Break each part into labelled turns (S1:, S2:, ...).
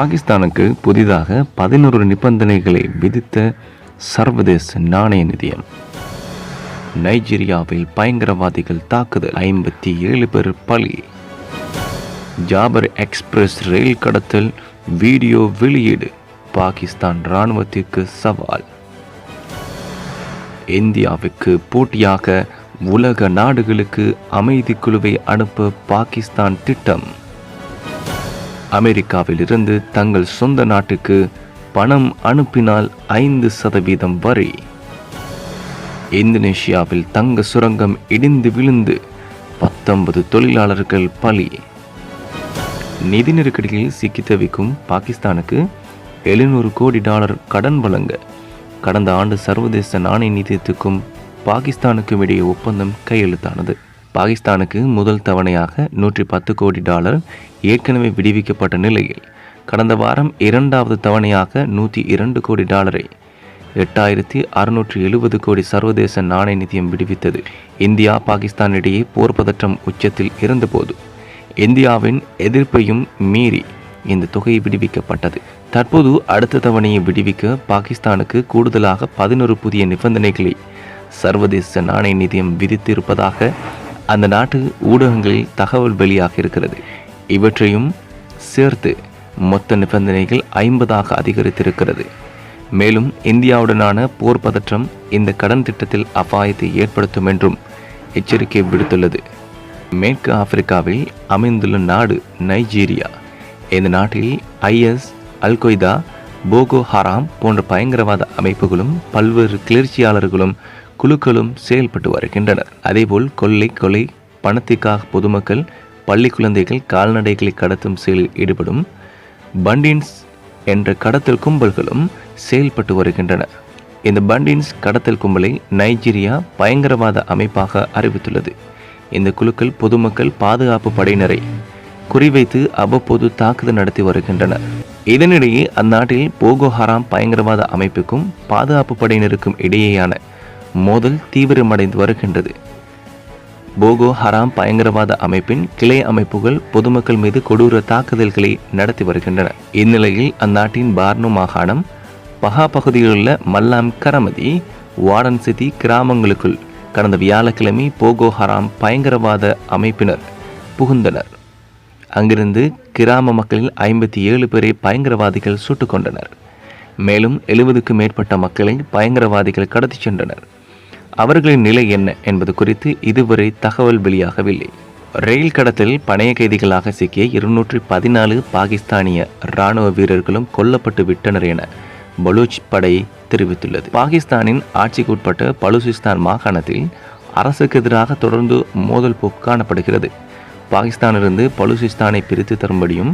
S1: பாகிஸ்தானுக்கு புதிதாக பதினொரு நிபந்தனைகளை விதித்த சர்வதேச நாணய நிதியம். நைஜீரியாவில் பயங்கரவாதிகள் தாக்குதல் ஐம்பத்தி ஏழு பேர் பலி. ஜாபர் எக்ஸ்பிரஸ் ரயில் கடத்தல் வீடியோ வெளியீடு பாகிஸ்தான் இராணுவத்திற்கு சவால். இந்தியாவுக்கு போட்டியாக உலக நாடுகளுக்கு அமைதி குழுவை அனுப்ப பாகிஸ்தான் திட்டம். அமெரிக்காவிலிருந்து தங்கள் சொந்த நாட்டுக்கு பணம் அனுப்பினால் ஐந்து சதவீதம் வரி. இந்தோனேஷியாவில் தங்க சுரங்கம் இடிந்து விழுந்து பத்தொன்பது தொழிலாளர்கள் பலி. நிதி நெருக்கடியில் சிக்கி தவிக்கும் பாகிஸ்தானுக்கு எழுநூறு கோடி டாலர் கடன் வழங்க கடந்த ஆண்டு சர்வதேச நாணய நிதியத்துக்கும் பாகிஸ்தானுக்கும் இடையே ஒப்பந்தம் கையெழுத்தானது. பாகிஸ்தானுக்கு முதல் தவணையாக நூற்றி பத்து கோடி டாலர் ஏற்கனவே விடுவிக்கப்பட்ட நிலையில் கடந்த வாரம் இரண்டாவது தவணையாக நூற்றி இரண்டு கோடி டாலரை எட்டாயிரத்தி அறுநூற்றி எழுபது கோடி சர்வதேச நாணய நிதியம் விடுவித்தது. இந்தியா பாகிஸ்தான் இடையே போர் பதற்றம் உச்சத்தில் இருந்தபோது இந்தியாவின் எதிர்ப்பையும் மீறி இந்த தொகை விடுவிக்கப்பட்டது. தற்போது அடுத்த தவணையை விடுவிக்க பாகிஸ்தானுக்கு கூடுதலாக பதினொரு புதிய நிபந்தனைகளை சர்வதேச நாணய நிதியம் விதித்திருப்பதாக அந்த நாட்டு ஊடகங்களில் தகவல் வெளியாக இருக்கிறது. இவற்றையும் சேர்த்து மொத்த நிபந்தனைகள் ஐம்பதாக அதிகரித்திருக்கிறது. மேலும் இந்தியாவுடனான போர் பதற்றம் இந்த கடன் திட்டத்தில் அபாயத்தை ஏற்படுத்தும் என்றும் எச்சரிக்கை விடுத்துள்ளது. மேற்கு ஆப்பிரிக்காவில் அமைந்துள்ள நாடு நைஜீரியா. இந்த நாட்டில் ஐஎஸ் அல் கொய்தா போகோ ஹராம் போன்ற பயங்கரவாத அமைப்புகளும் பல்வேறு கிளர்ச்சியாளர்களும் குழுக்களும் செயல்பட்டு வருகின்றனர். அதேபோல் கொள்ளை கொலை பணத்திற்காக பொதுமக்கள் பள்ளி குழந்தைகள் கால்நடைகளை கடத்தும் செயலில் ஈடுபடும் பண்டின்ஸ் என்ற கடத்தல் கும்பல்களும் செயல்பட்டு வருகின்றன. இந்த பண்டின்ஸ் கடத்தல் கும்பலை நைஜீரியா பயங்கரவாத அமைப்பாக அறிவித்துள்ளது. இந்த குழுக்கள் பொதுமக்கள் பாதுகாப்பு படையினரை குறிவைத்து அவ்வப்போது தாக்குதல் நடத்தி வருகின்றனர். இதனிடையே அந்நாட்டில் போகோ ஹராம் பயங்கரவாத அமைப்புக்கும் பாதுகாப்பு படையினருக்கும் இடையேயான மோதல் தீவிரமடைந்து வருகின்றது. போகோ ஹராம் பயங்கரவாத அமைப்பின் கிளை அமைப்புகள் பொதுமக்கள் மீது கொடூர தாக்குதல்களை நடத்தி வருகின்றன. இந்நிலையில் அந்நாட்டின் பார்னு மாகாணம் பஹா பகுதியிலுள்ள மல்லாம் கரமதி வாடன் சிட்டி கிராமங்களுக்குள் கடந்த வியாழக்கிழமை போகோ ஹராம் பயங்கரவாத அமைப்பினர் புகுந்தனர். அங்கிருந்து கிராம மக்களில் ஐம்பத்தி ஏழு பேரை பயங்கரவாதிகள் சுட்டுக் கொண்டனர் மேலும் எழுபதுக்கும் மேற்பட்ட மக்களை பயங்கரவாதிகள் கடத்திச் சென்றனர். அவர்களின் நிலை என்ன என்பது குறித்து இதுவரை தகவல் வெளியாகவில்லை. ரயில் கடத்தல் பணைய கைதிகளாக சிக்கிய இருநூற்றி பதினாலு பாகிஸ்தானிய இராணுவ வீரர்களும் கொல்லப்பட்டு விட்டனர் என பலூச் படை தெரிவித்துள்ளது. பாகிஸ்தானின் ஆட்சிக்குட்பட்ட பலுசிஸ்தான் மாகாணத்தில் அரசுக்கு எதிராக தொடர்ந்து மோதல் போக்கு காணப்படுகிறது. பாகிஸ்தானிலிருந்து பலுசிஸ்தானை பிரித்து தரும்படியும்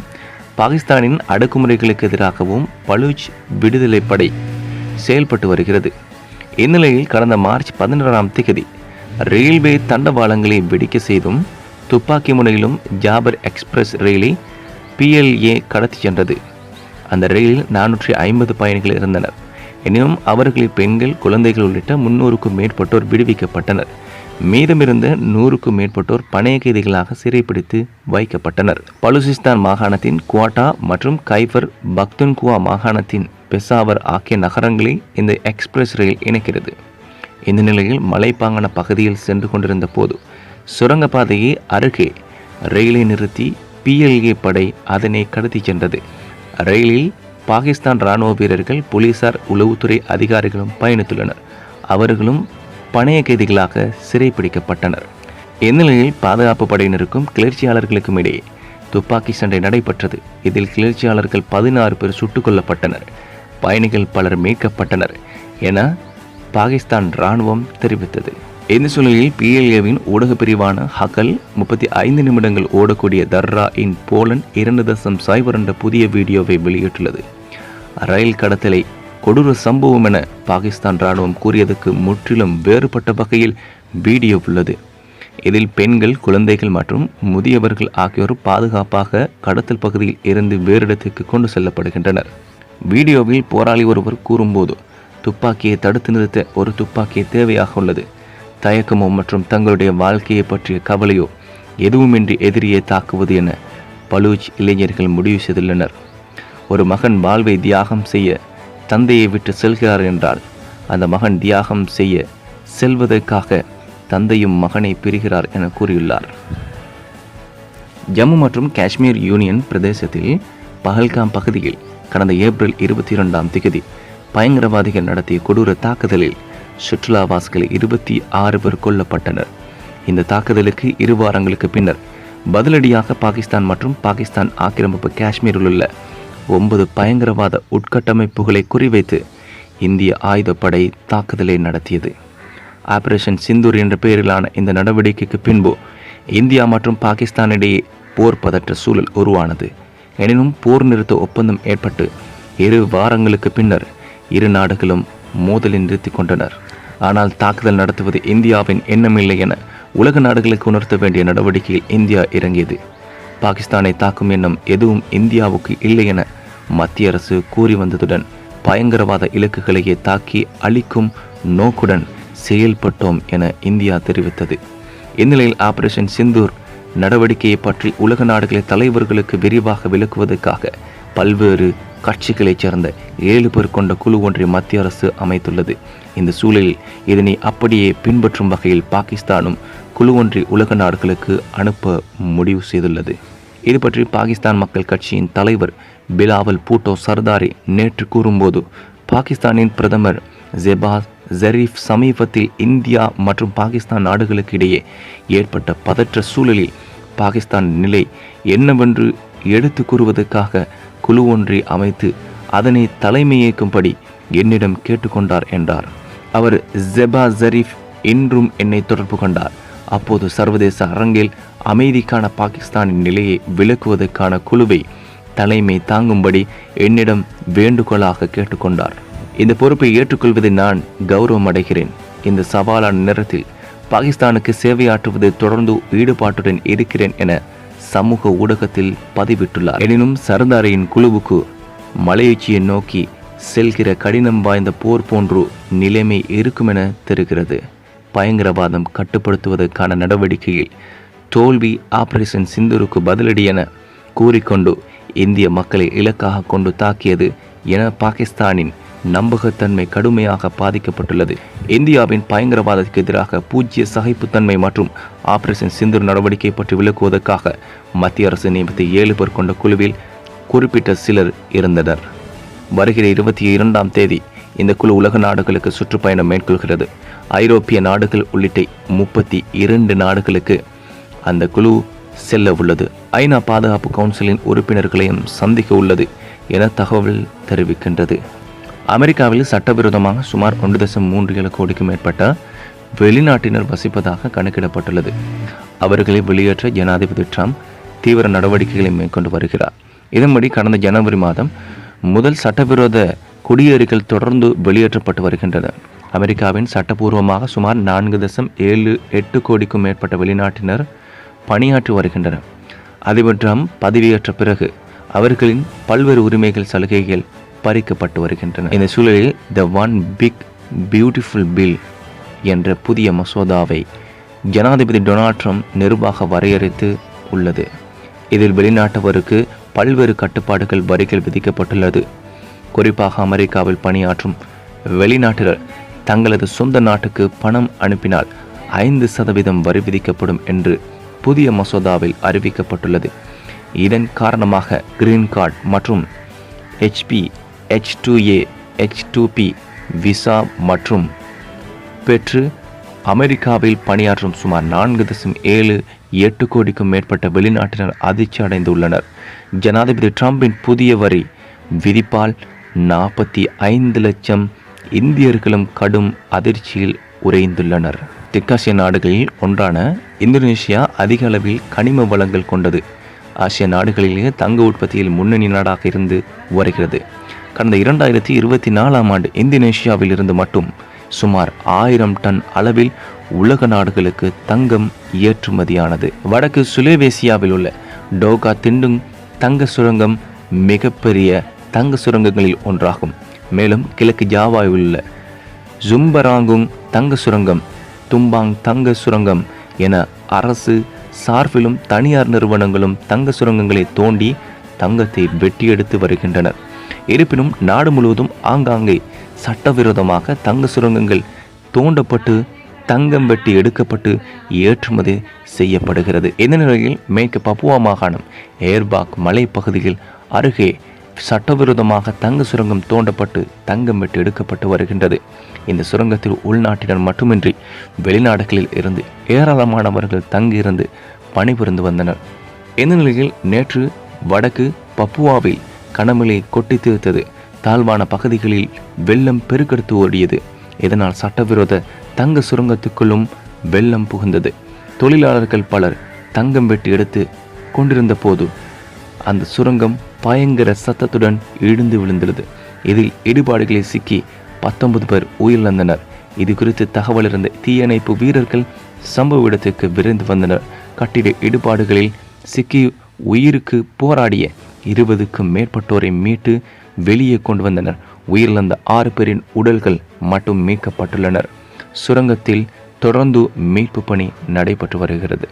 S1: பாகிஸ்தானின் அடக்குமுறைகளுக்கு எதிராகவும் பலூச் விடுதலை படை செயல்பட்டு வருகிறது. இந்நிலையில் கடந்த மார்ச் பதினொன்றாம் தேதி ரயில்வே தண்டவாளங்களை வெடிக்க செய்தும் துப்பாக்கி முனையிலும் ஜாபர் எக்ஸ்பிரஸ் ரயிலை பிஎல்ஏ கடத்தி சென்றது. அந்த ரயிலில் நானூற்றி ஐம்பது பயணிகள் இருந்தனர். எனினும் அவர்களில் பெண்கள் குழந்தைகள் உள்ளிட்ட முன்னூறுக்கும் மேற்பட்டோர் விடுவிக்கப்பட்டனர். மீதமிருந்த நூறுக்கும் மேற்பட்டோர் பணைய கைதிகளாக சிறைப்பிடித்து வைக்கப்பட்டனர். பலுசிஸ்தான் மாகாணத்தின் குவாட்டா மற்றும் கைபர் பக்துன்குவா மாகாணத்தின் பெசாவர் ஆகிய நகரங்களை இந்த எக்ஸ்பிரஸ் ரயில் இணைக்கிறது. இந்த நிலையில் மலைப்பாங்கான பகுதியில் சென்று கொண்டிருந்த போது சுரங்கப்பாதையை அருகே ரயிலை நிறுத்தி பிஎல்ஏ படை அதனை கடத்தி சென்றது. ரயிலில் பாகிஸ்தான் இராணுவ வீரர்கள் போலீசார் உளவுத்துறை அதிகாரிகளும் பயணித்துள்ளனர். அவர்களும் பணைய கைதிகளாக சிறைப்பிடிக்கப்பட்டனர் இந்நிலையில் பாதுகாப்பு படையினருக்கும் கிளர்ச்சியாளர்களுக்கும் இடையே துப்பாக்கி சண்டை நடைபெற்றது. இதில் கிளர்ச்சியாளர்கள் பதினாறு பேர் சுட்டுக் கொல்லப்பட்டனர். பயணிகள் பலர் மீட்கப்பட்டனர் என பாகிஸ்தான் இராணுவம் தெரிவித்தது. இந்த சூழ்நிலையில் பிஎல்ஏவின் ஊடகப் பிரிவான ஹகல் முப்பத்தி ஐந்து நிமிடங்கள் ஓடக்கூடிய தர்ரா இன் போலண்ட் இரண்டு தசம் சைபர் என்ற புதிய வீடியோவை வெளியிட்டுள்ளது. ரயில் கடத்தலை கொடூர சம்பவம் என பாகிஸ்தான் இராணுவம் கூறியதுக்கு முற்றிலும் வேறுபட்ட வகையில் வீடியோ உள்ளது. இதில் பெண்கள் குழந்தைகள் மற்றும் முதியவர்கள் ஆகியோர் பாதுகாப்பாக கடத்தல் பகுதியில் இருந்து வேறு கொண்டு செல்லப்படுகின்றனர். வீடியோவில் போராளி ஒருவர் கூறும்போது துப்பாக்கியை தடுத்து நிறுத்த ஒரு துப்பாக்கி தேவையாக உள்ளது. தயக்கமோ மற்றும் தங்களுடைய வாழ்க்கையை பற்றிய கவலையோ எதுவுமின்றி எதிரியை தாக்குவது என பலூச் இளைஞர்கள் முடிவு செய்துள்ளனர். ஒரு மகன் வாழ்வை தியாகம் செய்ய தந்தையை விட்டு செல்கிறார் என்றால் அந்த மகன் தியாகம் செய்ய செல்வதற்காக தந்தையும் மகனை பிரிகிறார் என கூறியுள்ளார். ஜம்மு மற்றும் காஷ்மீர் யூனியன் பிரதேசத்தில் பஹல்காம் பகுதியில் கடந்த ஏப்ரல் இருபத்தி இரண்டாம் திகதி பயங்கரவாதிகள் நடத்திய கொடூர தாக்குதலில் சுற்றுலாவாசிகள் இருபத்தி ஆறு பேர் கொல்லப்பட்டனர். இந்த தாக்குதலுக்கு இரு வாரங்களுக்கு பின்னர் பதிலடியாக பாகிஸ்தான் மற்றும் பாகிஸ்தான் ஆக்கிரமிப்பு காஷ்மீரில் உள்ள ஒன்பது பயங்கரவாத உட்கட்டமைப்புகளை குறிவைத்து இந்திய ஆயுதப்படை தாக்குதலை நடத்தியது. ஆபரேஷன் சிந்தூர் என்ற பெயரிலான இந்த நடவடிக்கைக்கு பின்பு இந்தியா மற்றும் பாகிஸ்தானிடையே போர் பதற்ற சூழல் உருவானது. எனினும் போர் நிறுத்த ஒப்பந்தம் ஏற்பட்டு இரு வாரங்களுக்கு பின்னர் இரு நாடுகளும் மோதலை நிறுத்தி கொண்டனர். ஆனால் தாக்குதல் நடத்துவது இந்தியாவின் எண்ணமில்லை என உலக நாடுகளுக்கு உணர்த்த வேண்டிய நடவடிக்கையில் இந்தியா இறங்கியது. பாகிஸ்தானை தாக்கும் எண்ணம் எதுவும் இந்தியாவுக்கு இல்லை என மத்திய அரசு கூறி வந்ததுடன் பயங்கரவாத இலக்குகளையே தாக்கி அழிக்கும் நோக்குடன் செயல்பட்டோம் என இந்தியா தெரிவித்தது. இந்நிலையில் ஆபரேஷன் சிந்தூர் நடவடிக்கையை பற்றி உலக நாடுகளின் தலைவர்களுக்கு விரிவாக விளக்குவதற்காக பல்வேறு கட்சிகளைச் சேர்ந்த ஏழு பேர் கொண்ட குழு ஒன்றை மத்திய அரசு அமைத்துள்ளது. இந்த சூழலில் இதனை அப்படியே பின்பற்றும் வகையில் பாகிஸ்தானும் குழு ஒன்றை உலக நாடுகளுக்கு அனுப்ப முடிவு செய்துள்ளது. இது பற்றி பாகிஸ்தான் மக்கள் கட்சியின் தலைவர் பிலாவல் பூட்டோ சர்தாரி நேற்று கூறும்போது பாகிஸ்தானின் பிரதமர் ஜெபாஸ் ஜரீஃப் சமீபத்தில் இந்தியா மற்றும் பாகிஸ்தான் நாடுகளுக்கு இடையே ஏற்பட்ட பதற்ற சூழலில் பாகிஸ்தான் நிலை என்னவென்று எடுத்து கூறுவதற்காக குழு ஒன்றை அமைத்து அதனை தலைமையேற்கும்படி என்னிடம் கேட்டுக்கொண்டார் என்றார். அவர் ஜெபா ஜரீஃப் இன்றும் என்னை தொடர்பு கொண்டார். அப்போது சர்வதேச அரங்கில் அமைதிக்கான பாகிஸ்தானின் நிலையை விளக்குவதற்கான குழுவை தலைமை தாங்கும்படி என்னிடம் வேண்டுகோளாக கேட்டுக்கொண்டார். இந்த பொறுப்பை ஏற்றுக்கொள்வதை நான் கௌரவம் அடைகிறேன் இந்த சவாலான நேரத்தில் பாகிஸ்தானுக்கு சேவையாற்றுவது தொடர்ந்து ஈடுபாட்டுடன் இருக்கிறேன் என சமூக ஊடகத்தில் பதிவிட்டுள்ளார். எனினும் சர்தாரியின் குழுவுக்கு மலையுச்சியை நோக்கி செல்கிற கடினம் வாய்ந்த போர் போன்று நிலைமை இருக்கும் என தெரிகிறது. பயங்கரவாதம் கட்டுப்படுத்துவதற்கான நடவடிக்கையில் தோல்வி ஆபரேஷன் சிந்தூருக்கு பதிலடி என கூறிக்கொண்டு இந்திய மக்களை இலக்காக கொண்டு தாக்கியது என பாகிஸ்தானின் நம்பகத்தன்மை கடுமையாக பாதிக்கப்பட்டுள்ளது. இந்தியாவின் பயங்கரவாதத்துக்கு எதிராக பூஜ்ய சகிப்புத்தன்மை மற்றும் ஆபரேஷன் சிந்தூர் நடவடிக்கை பற்றி விளக்குவதற்காக மத்திய அரசு நியமித்த ஏழு பேர் கொண்ட குழுவில் குறிப்பிட்ட சிலர் இருந்தனர். வருகிற இருபத்தி இரண்டாம் தேதி இந்த குழு உலக நாடுகளுக்கு சுற்றுப்பயணம் மேற்கொள்கிறது. ஐரோப்பிய நாடுகள் உள்ளிட்ட முப்பத்தி இரண்டு நாடுகளுக்கு அந்த குழு செல்ல உள்ளது. ஐநா பாதுகாப்பு கவுன்சிலின் உறுப்பினர்களையும் சந்திக்க உள்ளது என தகவல் தெரிவிக்கின்றது. அமெரிக்காவில் சட்டவிரோதமாக சுமார் ஒன்று தசம் மூன்று ஏழு கோடிக்கும் மேற்பட்ட வெளிநாட்டினர் வசிப்பதாக கணக்கிடப்பட்டுள்ளது. அவர்களை வெளியேற்ற ஜனாதிபதி ட்ரம்ப் தீவிர நடவடிக்கைகளை மேற்கொண்டு வருகிறார். இதன்படி கடந்த ஜனவரி மாதம் முதல் சட்டவிரோத குடியேறிகள் தொடர்ந்து வெளியேற்றப்பட்டு வருகின்றன அமெரிக்காவின் சட்டபூர்வமாக சுமார் நான்கு தசம் ஏழு எட்டு கோடிக்கும் மேற்பட்ட வெளிநாட்டினர் பணியாற்றி வருகின்றனர். அதிபர் ட்ரம்ப் பதவியேற்ற பிறகு அவர்களின் பல்வேறு உரிமைகள் சலுகைகள் பறிக்கப்பட்டு வருகின்றன. இந்த சூழலில் the one big beautiful bill என்ற புதிய மசோதாவை ஜனாதிபதி டொனால்ட் ட்ரம்ப் நிர்வாக வரையறுத்து உள்ளது. இதில் வெளிநாட்டவருக்கு பல்வேறு கட்டுப்பாடுகள் வரிகள் விதிக்கப்பட்டுள்ளது. குறிப்பாக அமெரிக்காவில் பணியாற்றும் வெளிநாட்டினர் தங்களது சொந்த நாட்டுக்கு பணம் அனுப்பினால் ஐந்து சதவீதம் வரி விதிக்கப்படும் என்று புதிய மசோதாவில் அறிவிக்கப்பட்டுள்ளது. இதன் காரணமாக கிரீன் கார்டு மற்றும் HB H two A H two B visa மற்றும் பெற்று அமெரிக்காவில் பணியாற்றும் சுமார் நான்கு தசம் ஏழு எட்டு கோடிக்கும் மேற்பட்ட வெளிநாட்டினர் அதிர்ச்சி அடைந்துள்ளனர். ஜனாதிபதி ட்ரம்பின் புதிய வரி விதிப்பால் நாற்பத்தி ஐந்து லட்சம் இந்தியர்களும் கடும் அதிர்ச்சியில் உறைந்துள்ளனர். தெற்காசிய நாடுகளில் ஒன்றான இந்தோனேஷியா அதிக அளவில் கனிம வளங்கள் கொண்டது. ஆசிய நாடுகளிலேயே தங்க உற்பத்தியில் முன்னணி நாடாக இருந்து வருகிறது. கடந்த இரண்டாயிரத்தி இருபத்தி நாலாம் ஆண்டு இந்தோனேஷியாவில் இருந்து மட்டும் சுமார் ஆயிரம் டன் அளவில் உலக நாடுகளுக்கு தங்கம் ஏற்றுமதியானது. வடக்கு சுலேவேசியாவில் உள்ள டோகா திண்டுங் தங்க சுரங்கம் மிகப்பெரிய தங்க சுரங்கங்களில் ஒன்றாகும். மேலும் கிழக்கு ஜாவாவில் உள்ள ஜும்பராங்குங் தங்க சுரங்கம் தும்பாங் தங்க சுரங்கம் என அரசு சார்பிலும் தனியார் நிறுவனங்களும் தங்க சுரங்கங்களை தோண்டி தங்கத்தை வெட்டியெடுத்து வருகின்றனர். இருப்பினும் நாடு முழுவதும் ஆங்காங்கே சட்டவிரோதமாக தங்க சுரங்கங்கள் தோண்டப்பட்டு தங்கம் வெட்டி எடுக்கப்பட்டு ஏற்றுமதி செய்யப்படுகிறது. இந்த நிலையில் மேற்கு பப்புவா மாகாணம் ஏர்பாக் மலைப்பகுதியில் அருகே சட்டவிரோதமாக தங்க சுரங்கம் தோண்டப்பட்டு தங்கம் வெட்டி எடுக்கப்பட்டு வருகின்றது. இந்த சுரங்கத்தில் உள்நாட்டினர் மட்டுமின்றி வெளிநாடுகளில் இருந்து ஏராளமானவர்கள் தங்கியிருந்து பணிபுரிந்து வந்தனர். இந்த நிலையில் நேற்று வடக்கு பப்புவாவில் கனமழை கொட்டி தீர்த்தது. தாழ்வான பகுதிகளில் வெள்ளம் பெருக்கெடுத்து ஓடியது. இதனால் சட்டவிரோத தங்க சுரங்கத்துக்குள்ளும் வெள்ளம் புகுந்தது. தொழிலாளர்கள் பலர் தங்கம் வெட்டி எடுத்து கொண்டிருந்த போது அந்த சுரங்கம் பயங்கர சத்தத்துடன் இடிந்து விழுந்தது இதில் இடிபாடுகளில் சிக்கி பத்தொன்பது பேர் உயிரிழந்தனர். இது குறித்து தகவல் இருந்த தீயணைப்பு வீரர்கள் சம்பவ இடத்துக்கு விரைந்து வந்தனர். கட்டிட இடுபாடுகளில் சிக்கி உயிருக்கு போராடிய இருபதுக்கும் மேற்பட்டோரை மீட்டு வெளியே கொண்டு வந்தனர். உயிரிழந்த ஆறு பேரின் உடல்கள் மட்டும் மீட்கப்பட்டுள்ளனர். சுரங்கத்தில் தொடர்ந்து மீட்பு பணி நடைபெற்று வருகிறது.